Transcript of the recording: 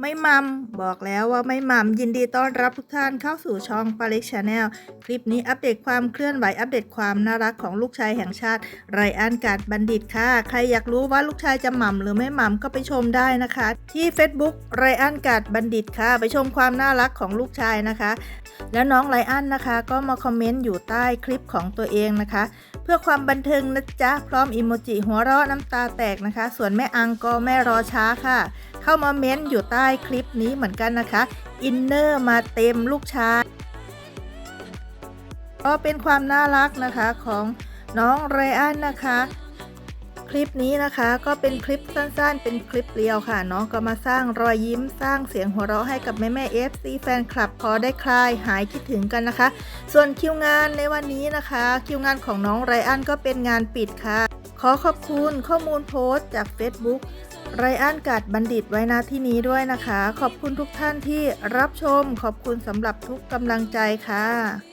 ไม่มัมบอกแล้วว่าไม่มัมยินดีต้อนรับทุกท่านเข้าสู่ช่องปาเล็กชาแนลคลิปนี้อัปเดตความเคลื่อนไหวอัปเดตความน่ารักของลูกชายแห่งชาติไรอันกาดบัณฑิตค่ะ ใครอยากรู้ว่าลูกชายจะหม่ำหรือไม่หม่ำก็ไปชมได้นะคะ ที่ Facebook ไรอันกาดบัณฑิตค่ะ ไปชมความน่ารักของลูกชายนะคะ แล้วน้องไรอันนะคะก็มาคอมเมนต์อยู่ใต้คลิปของตัวเองนะคะ เพื่อความบันเทิงนะจ๊ะพร้อมอิโมจิหัวเราะน้ำตาแตกนะคะ ส่วนแม่อังก็ไม่รอช้าค่ะเข้ามาเม้นต์อยู่ใต้คลิปนี้เหมือนกันนะคะ อินเนอร์มาเต็มลูกชายก็เป็นความน่ารักนะคะของน้องไรอันนะคะ คลิปนี้นะคะก็เป็นคลิปสั้นๆ เป็นคลิปเรียวค่ะน้องก็มาสร้างรอยยิ้มสร้างเสียงหัวเราะให้กับแม่แม่เอฟซีแฟนคลับพอได้คลายหายคิดถึงกันนะคะ ส่วนคิวงานในวันนี้นะคะ คิวงานของน้องไรอันก็เป็นงานปิดค่ะ ขอขอบคุณข้อมูลโพสต์จาก Facebook ไรอันกาดบัณฑิตไว้ณที่นี้ด้วยนะคะ ขอบคุณทุกท่านที่รับชม ขอบคุณสำหรับทุกกำลังใจค่ะ